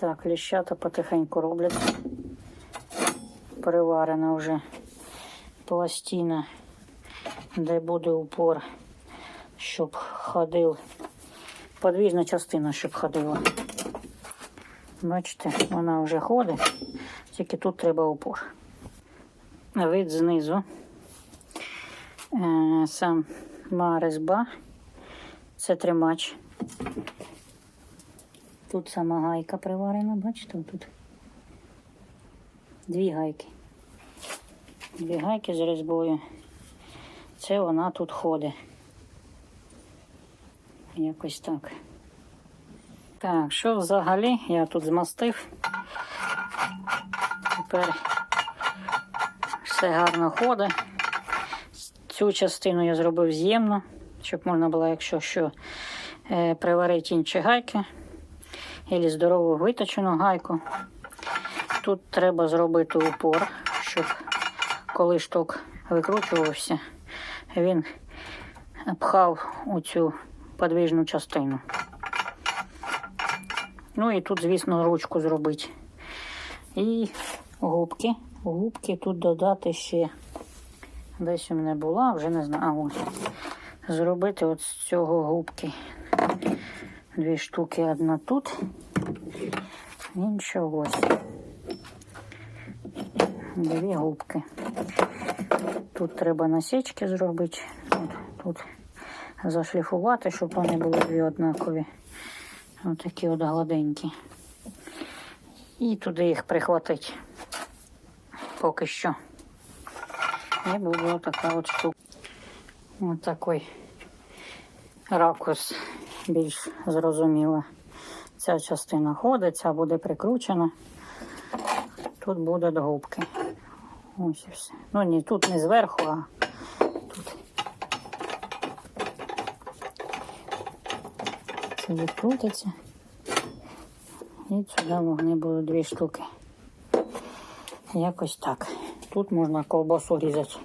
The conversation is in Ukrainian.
Так, ліщата потихеньку роблять. Приварена вже пластина, де буде упор, щоб ходив. Подвіжна частина, щоб ходила. Бачите, вона вже ходить, тільки тут треба упор. Вид знизу. Е, Сама резьба. Це тримач. Тут сама гайка приварена, бачите, тут дві гайки. Дві гайки з різьбою. Це вона тут ходить. Якось так. Так, що взагалі я тут змастив. Тепер все гарно ходить. Цю частину я зробив з'ємно, щоб можна було, якщо що, е, приварити інші гайки. Або здорову виточену гайку. Тут треба зробити упор, щоб коли шток викручувався, він пхав у цю подвижну частину. Ну і тут, звісно, ручку зробити. І губки. Губки тут додати ще десь у мене була, вже не знаю. Зробити от з цього губки. Дві штуки, одна тут, інша ось. Дві губки. Тут треба насічки зробити. Тут зашліфувати, щоб вони були дві однакові. Ось такі от гладенькі. І туди їх прихватити. Поки що. І буде така от штука. Ось такий ракурс більш зрозуміло. Ця частина ходить, ця буде прикручена. Тут будуть губки. Ось і все. Ну ні, тут не зверху, а тут. Це відкрутиться. І сюди вони будуть дві штуки. Якось так. Тут можна ковбасу різати.